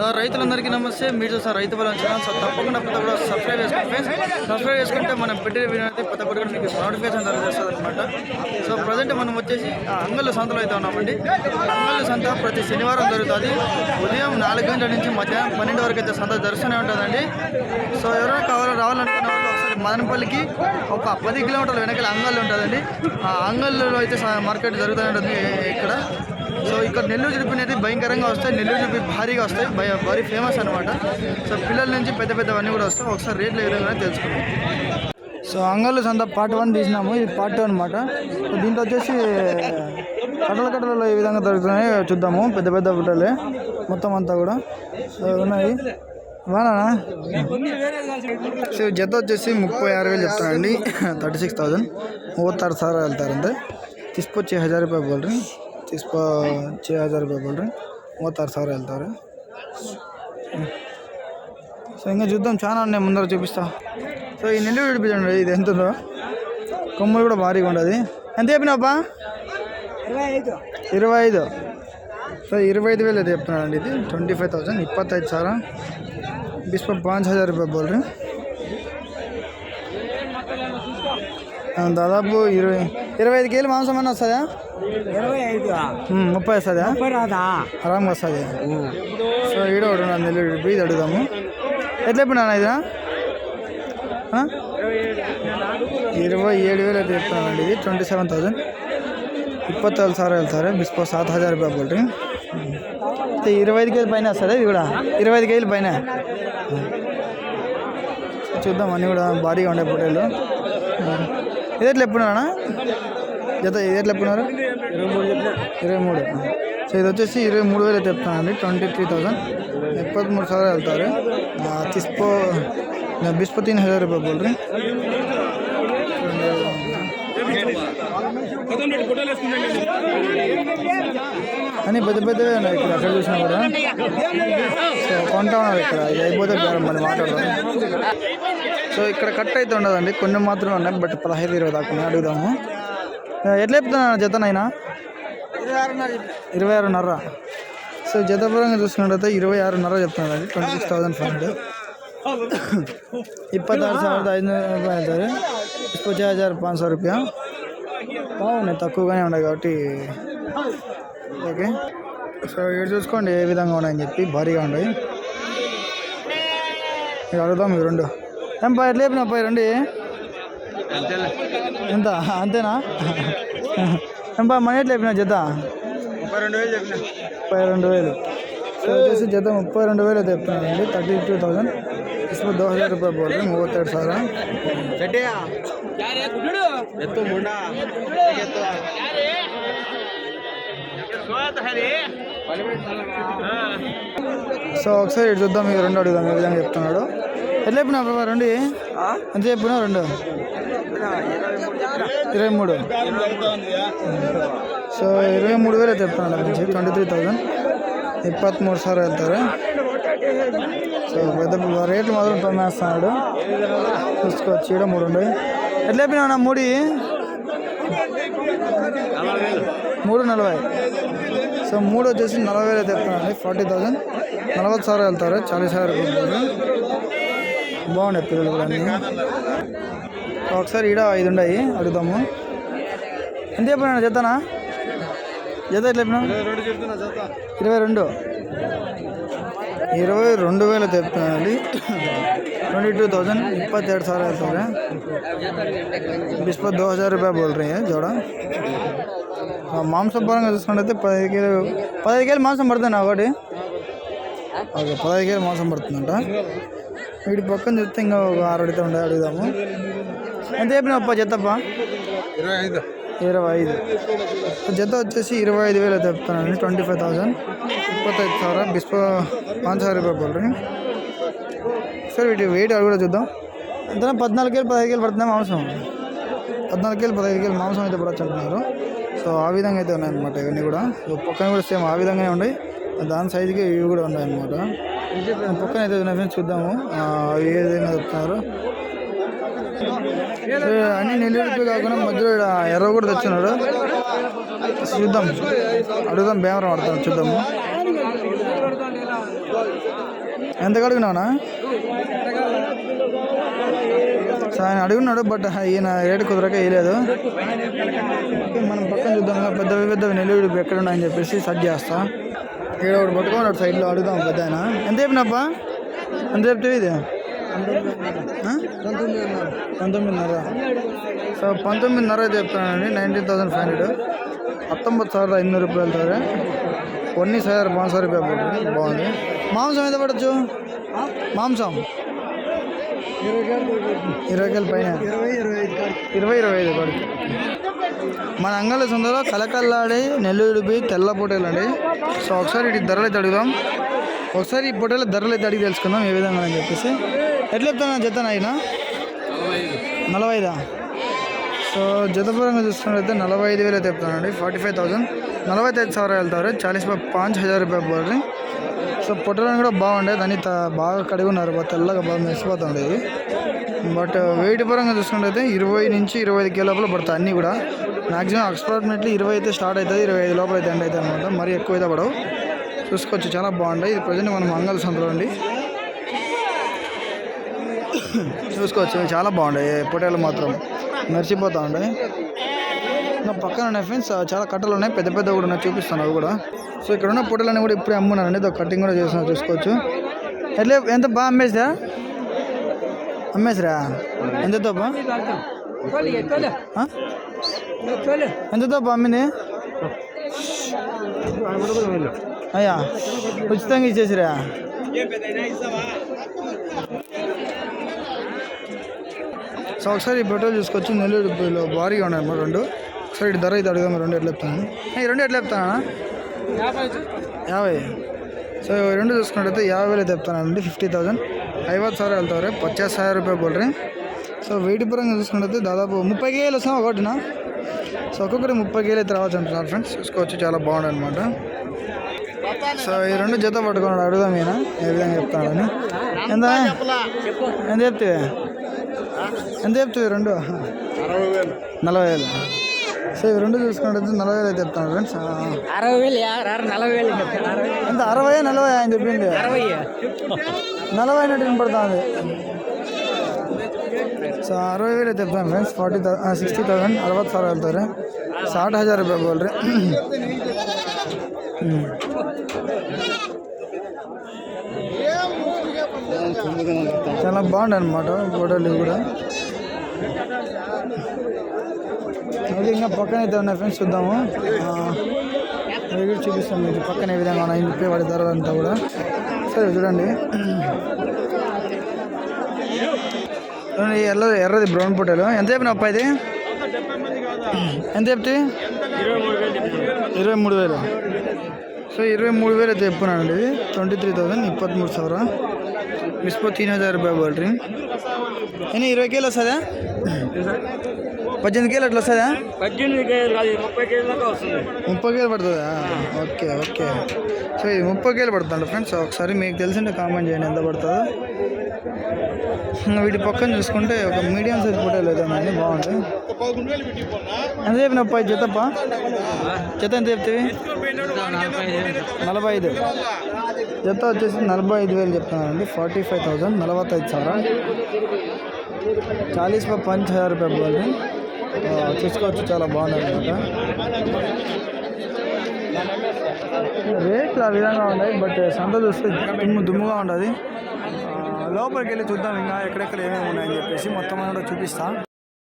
So రైతులందరికీ నమస్తే. మీరు చూస్తారు రైతు బలం ఛానల్ సో తప్పకుండా ప్రతి కూడా సబ్స్క్రైబ్ చేసుకోండి ఫ్రెండ్స్. సబ్స్క్రైబ్ చేసుకుంటే మనం పెట్టే వీడియో అయితే ప్రతి ఒక్కటి మీకు నోటిఫికేషన్ చేస్తుంది అనమాట సో ప్రజెంట్ మనం వచ్చేసి ఆ, అంగళ్ళు సంతలో అయితే ఉన్నామండి. అంగళ్ళు సంత ప్రతి శనివారం జరుగుతుంది. ఉదయం నాలుగు గంటల నుంచి మధ్యాహ్నం పన్నెండు వరకు అయితే సంత జరుగుతూనే ఉంటుందండి. సో ఎవరైనా కావాలో రావాలనుకున్న వాళ్ళు ఒకసారి మదనపల్లికి ఒక పది కిలోమీటర్ల వెనకాల అంగళ్ళు ఉంటుందండి. ఆ అంగళ్ళలో అయితే మార్కెట్ జరుగుతూ ఉంటుంది ఇక్కడ. సో ఇక్కడ నెల్లూరు జుడిపి అనేది భయంకరంగా వస్తాయి. నెల్లూరు జుడిపి భారీగా వస్తాయి. భారీ ఫేమస్ అనమాట సో పిల్లల నుంచి పెద్ద పెద్దవన్నీ కూడా వస్తాయి. ఒకసారి రేట్లు ఏ విధంగా తెలుసుకుందాం. సో అంగళ్ళు సంత పార్ట్ వన్ తీసినాము. ఇది పార్ట్ టూ అనమాట దీంట్లో వచ్చేసి కట్టల కట్టలలో ఏ విధంగా దొరుకుతున్నాయి చూద్దాము. పెద్ద పెద్ద బుట్టలే. మొత్తం అంతా కూడా. ఉన్నాయి. వానా సో జత వచ్చేసి ముప్పై ఆరు వేలు చెప్తానండి థర్టీ సిక్స్ థౌజండ్. మూవత్తారు సార్ వెళ్తారంతే. తీసుకొచ్చి హజార్ రూపాయలు బోల్ తీసుకో छः हज़ार रुपये बोल సార్ వెళ్తారు. సో ఇంకా చూద్దాం చాలా నేను ముందర చూపిస్తా. సో ఈ నెల్లూరు విడిపించండి ఇది ఎంత ఉందో కొమ్ములు కూడా భారీగా ఉండదు. ఎంత చెప్పినావా ఇరవై ఐదు. సో ఇరవై ఐదు వేలు చెప్తున్నాను అండి ఇది. ట్వంటీ ఫైవ్ థౌసండ్ ఇప్పత్తైదు సార్. బిస్ప పాంచ్ హజార్ రూపాయ బోల్ దాదాపు ఇరవై ఇరవై ఐదు కేలు మాంసం అన్న వస్తుందా? ఇరవై ఐదు ముప్పై వస్తుందా? రాదా? ఆరాంగా వస్తుంది. సో ఈడ ఒకటి ఉన్నాను నెల్లూరు ఇది అడుగుదాము. ఎట్లా చెప్పినా ఇది ఇరవై ఏడు వేలు అయితే చెప్తానండి ఇది ట్వంటీ సెవెన్ థౌసండ్ ಇಪ್ಪತ್ತೇಳು ಸಾವಿರ ಹೇಳ್ತಾರೆ ಬಿಸ್ಕೋ ಸಾತ್ ಹಜಾರ್ ರೂಪಾಯಿ ಆಗ್ಬಿಡ್ರಿ ఇరవై ఐదు కేజీలు పైన వస్తుంది ఇది కూడా? ఇరవై ఐదు కేజీలు పైన? చూద్దాం అన్నీ కూడా భారీగా ఉండే పొట్టేలు ఇది ఎట్లా ఎప్పుడు అన్నా? జత ఎట్లా ఎప్పుడున్నారు ఇరవై మూడు. సో ఇది వచ్చేసి ఇరవై మూడు వేలు చెప్తానండి. Twenty three thousand. ఎప్పటి మూడు సార్లు వెళ్తారు. తీసుకో బిస్పో తీన్ హజార్ రూపాయలు బోల్రీ అని పెద్ద పెద్దవే ఉన్నాయి ఇక్కడ అక్కడ చూసినా కూడా సో కొంటా ఉన్నారు ఇక్కడ. ఇది అయిపోతే బేరం మళ్ళీ మాట్లాడదాం. సో ఇక్కడ కట్ అయితే ఉండదండి. కొన్ని మాత్రమే ఉన్నాయి బట్ పదహైదు ఇరవై దాకా అడుగుదాము. ఎట్లా చెప్తున్నా జతనైనా ఇరవై ఆరున్నర సో జతపరంగా చూసుకున్నట్లయితే ఇరవై ఆరున్నర చెప్తున్నారు. అది twenty six thousand five hundred ಇಪ್ಪತ್ತಾರು ಸಾವಿರದ రూపాయలు ರೂಪಾಯಿ ಹೇಳ್ತಾರೆ ಇಪ್ಪತ್ತು ಹಜಾರ್ ಪಾಂಚ రూపాయ బాగున్నాయి తక్కువగానే ఉన్నాయి కాబట్టి. ఓకే. సో ఇటు చూసుకోండి ఏ విధంగా ఉన్నాయని చెప్పి. భారీగా ఉన్నాయి. ఇక అడుగుదాం ఇవి రెండు. ఏం పై ఎట్లా చెప్పిన పై రండి? ఎంత? అంతేనా? ఎంపా మనీ ఎట్లా చెప్పినా జత? ముప్పై రెండు వేలు చెప్పిన. ముప్పై రెండు వేలు వచ్చేసి జత ముప్పై రెండు వేలు చెప్తున్నానండి థర్టీ టూ థౌసండ్. इसमें దో హజార్ రూపాయలు बोल మూవత్ ఏడు సో ఒకసారి ఇటు చూద్దాం మీకు రెండు అడుగుదాం ఏ విధంగా చెప్తున్నాడు. ఎట్లా చెప్పినా రెండు? ఎంత చెప్పినా రెండు? ఇరవై మూడు. సో ఇరవై మూడు వేలు చెప్తున్నాడు మంచి ట్వంటీ త్రీ థౌజండ్ ఇప్పత్మూడు సార్లు వెళ్తారు. సో పెద్ద రేట్లు మొదలు పమ్మేస్తున్నాడు చూసుకోవచ్చు చీడ మూడు ఉండే. ఎట్లా అన్న మూడి? మూడు నలభై. సో మూడు వచ్చేసి నలభై వేలు చెప్తున్నాను ఫార్టీ థౌజండ్ నలభై సార్లు వెళ్తారు. చాలీస్ సార్లు బాగున్నాయి పిల్లలు కూడా ఒకసారి ఈడ ఐదు ఉన్నాయి అడుగుదాము. ఎంత చెప్పినా చెప్తానా జత ఎట్లా చెప్పినా ఇరవై రెండు. ఇరవై రెండు వేల చెప్తానండి ట్वेंटी टू थाउजेंड इपत्तेरु సార్ ಹೇಳ್ತಾರೆ ಬಿಸ್ಪತ್ ದೋ ಹಜಾರ್ ರೂಪಾಯಿ ಬೋಲ್ರಿ ಜೋಡ మాంసం పరంగా చూసుకుంటే పదహైదు కేలు పదహైదు కేలు మాంసం పడుతుంది ఒకటి. ఓకే పదహైదు కేలు మాంసం పడుతుందంట. వీటి పక్కన చూస్తే ఇంకా ఒక ఆరు అడిగితే ఉండే అడుగుదాము. ఎంత చెప్పినావప్ప జతప్ప? ఇరవై ఐదు. ఇరవై ఐదు జత వచ్చేసి ఇరవై ఐదు వేలు చెప్తానండి ట్వంటీ ఫైవ్ థౌజండ్ ఇప్పత్తైదు సార్? బిస్ప పాంచ్ రూపాయలు పోలరీ సార్ వీటి వెయిట్ అది కూడా చూద్దాం. అంతనా పద్నాలుగు వేలు పదహైదు వేలు పడుతుంది మాంసం. పద్నాలుగు వేలు పదహైదు వేలు మాంసం అయితే పడచ్చు అంటున్నారు సో ఆ విధంగా అయితే ఉన్నాయన్నమాట ఇవన్నీ కూడా. పక్కన కూడా సేమ్ ఆ విధంగానే ఉన్నాయి. దాని సైజుకి ఇవి కూడా ఉన్నాయన్నమాట. పక్కన అయితే ఉన్నాయి చూద్దాము. అవి ఏదైనా చెప్తున్నారు. అన్ని నిలిపి కాకుండా మధ్యలో ఈడ ఎర్ర కూడా తెచ్చున్నాడు. చూద్దాం. అడుగుదాం బేమరం ఆడతాం చూద్దాము. ఎంత అడిగినావునా ఆయన అడుగున్నాడు బట్ ఈయన రేటు కుదరక వేయలేదు. మనం పక్కన చూద్దాం. పెద్ద పెద్దవి పెద్దవి నెల్లూరు ఎక్కడ ఉన్నాయని చెప్పేసి సెట్ చేస్తా. ఇక్కడ ఒకటి పట్టుకున్నాడు సైడ్లో అడుగుదాం పెద్ద ఆయన. ఎంత చెప్పినప్పా ఎంత చెప్తే ఇది? పంతొమ్మిదిన్నర సో పంతొమ్మిదిన్నర అయితే చెప్తానండి నైన్టీన్ థౌసండ్ ఫైవ్ హండ్రెడ్ ಹತ್ತೊಂಬತ್ತು ಸಾವಿರದ ಐನೂರು ರೂಪಾಯಿ ಹೇಳ್ತಾರೆ ಒನ್ನಿಸ್ ಹಜಾರ್ ಪಾಂಚ್ ಸಾವಿರ ರೂಪಾಯಿ పడుతుంది బాగుంది మాంసం ఎంత పడచ్చు మాంసం ఇరవై వేల పైన ఇరవై ఇరవై ఐదు పడుతుంది మన అంగళ సొంతలో కలకల్లాడి నెల్లూరుపి తెల్ల పొటేలు అండి సో ఒకసారి ఇటు ధరలు అయితే అడుగుదాం ఒకసారి ఈ పొటేల ధరలు అయితే అడిగి తెలుసుకుందాం ఏ విధంగా అని చెప్పేసి ఎట్లా చెప్తాను జత అయినా నలభై ఐదా సో జతపరంగా చూసుకున్నట్లయితే నలభై ఐదు వేలు అయితే చెప్తానండి ఫార్టీ ఫైవ్ థౌసండ్. నలభై ఐదు సవర వెళ్తారు. చాలీస్ బై పాంచ్ హజార్ రూపాయలు పోతుంది సో పొట్టడానికి కూడా బాగుండే. దాన్ని బాగా కడిగి ఉన్నారు బాగా తెల్లగా బాగా మెరిసిపోతుంది. బట్ వెయిట్ పరంగా చూసుకున్నట్లయితే ఇరవై నుంచి ఇరవై ఐదు కే లోపల పడతాయి అన్నీ కూడా. మ్యాక్సిమం అప్రాక్సిమేట్లీ ఇరవై అయితే స్టార్ట్ అవుతుంది. ఇరవై ఐదు లోపల అయితే ఎండ్ అవుతుంది అనమాట మరీ ఎక్కువ అయితే పడవు. చూసుకోవచ్చు. చాలా బాగుంటాయి. ఇది ప్రజెంట్ మనం మంగళ సంతలో అండి. చూసుకోవచ్చు చాలా బాగుంటాయి. పొటాలు మాత్రం మెరిసిపోతూ ఉంటాయి. నా పక్కన ఉన్నాయి ఫ్రెండ్స్ చాలా కట్టలు ఉన్నాయి. పెద్ద పెద్ద కూడా ఉన్నాయి చూపిస్తాను అవి కూడా. సో ఇక్కడ ఉన్న పొట్టలన్నీ కూడా ఇప్పుడే అమ్మున్నారండి ఇదో కటింగ్ కూడా చేస్తున్నారు చూసుకోవచ్చు. ఎట్లే ఎంత బాగా అమ్మేసిరా? అమ్మేసిరా? ఎంత తప్ప ఎంత తప్ప అమ్మింది? అయ్యా ఉచితంగా ఇచ్చేసిరా? సో ఒకసారి పెట్రోల్ పెట్రోల్ చూసుకోవచ్చు రూపాయలు భారీగా ఉన్నాయి రెండు. ఒకసారి ఇటు ధర అయితే అడుగుదాం రెండు ఎట్లా చెప్తాను. ఈ రెండు ఎట్లా చెప్తానా? యాభై. సో రెండు చూసుకున్నట్టయితే యాభై వేలు తెప్తానండి ఫిఫ్టీ థౌసండ్. ఐవత్ సార్ ಹೇಳ್ತಾವ್ರೆ ಪಚಾಸ್ ಸಾವಿರ ರೂಪಾಯಿ ಕೊಡ್ರಿ సో వెయిట్ పరంగా చూసుకున్నట్టయితే దాదాపు ముప్పై కేజీలు వస్తాం ఒకటినా. సో ఒక్కొక్కటి ముప్పై కేజీలు అయితే రావచ్చు అంటున్నారు ఫ్రెండ్స్. చూసుకోవచ్చు చాలా బాగుంది అనమాట సో ఈ రెండు జత పట్టుకున్నాడు అడుగుదాం ఈయన ఏ విధంగా చెప్తాడని ఎంత ఎంత చెప్తే? ఎంత చెప్తావు రెండు? నలభై వేలు. సో రెండు చూసుకున్నట్టు నలభై వేలు అయితే చెప్తాను ఫ్రెండ్స్. అరవై వేలు నలభై వేలు ఎంత? అరవై నలభై అని చెప్పింది నలభై అన్నట్టు వినపడుతుంది. ಸೊ ಅರವೈ ವೇಳೆ ತೆಪ್ತಾನೆ ಫ್ರೆಂಡ್ಸ್ ಫಾರ್ಟಿ ತೌ ಸಿಕ್ಸ್ಟಿ ತೌಸಂಡ್ ಅರವತ್ತು ಸಾವಿರ సాట్ హజార్ ಹಜಾರ್ ರೂಪಾಯಿ ಬೋಲ್ರಿ చాలా బాగుండు అనమాట ఫోటోలు కూడా. అది ఇంకా పక్కన అయితే ఉన్నాయి ఫ్రెండ్స్ చూద్దాము. అవి చూపిస్తాం మీకు పక్కన ఏ విధంగా ఉన్నాయి ఇప్పే వాడి ధర అంతా కూడా. సరే చూడండి. ఎర్ర ఎర్రది బ్రౌన్ పొటాలు ఎంత చెప్పిన అప్ప ఇది? ఎంత చెప్తే? ఇరవై మూడు వేలు. సో ఇరవై మూడు వేలు అయితే చెప్పున్నానండి ట్వంటీ త్రీ థౌసండ్ ఇప్పటి మూడు సవరా మిస్పో తీన్ హజార్ రూపాయ బోల్ ರೀ ಏನು ಇರವೈ ಕಿಲೋ పద్దెనిమిది కేలు అట్లా వస్తుందా? పద్దెనిమిది కేజీలు కాదు ముప్పై కేజీల దాకా వస్తుంది. ముప్పై కేలు పడుతుందా? Okay okay. సో ఇది ముప్పై కేలు పడుతుంది ఫ్రెండ్స్. ఒకసారి మీకు తెలిసింటే కామెంట్ చేయండి ఎంత పడుతుందో. వీటి పక్కన చూసుకుంటే ఒక మీడియం సైజ్ ఫోటోలు అయితే ఉన్నాయండి. బాగుంటాయి. ఎంత చెప్పినప్ప జతప్ప? జత ఎంత చెప్తావి నలభై ఐదు. జత వచ్చేసి నలభై ఐదు వేలు చెప్తున్నానండి ఫార్టీ ఫైవ్ థౌసండ్ నలభై చాలీస్ బై పంచ్ హజార్ రూపాయ बोल చూసుకోవచ్చు చాలా బాగుంది రేట్లు ఆ విధంగా ఉన్నాయి బట్ సంత చూస్తే దుమ్ము దుమ్ముగా ఉండదు లోపలికి వెళ్ళి చూద్దాం ఇంకా ఎక్కడెక్కడ ఏమేమి ఉన్నాయని చెప్పేసి మొత్తం కూడా చూపిస్తాను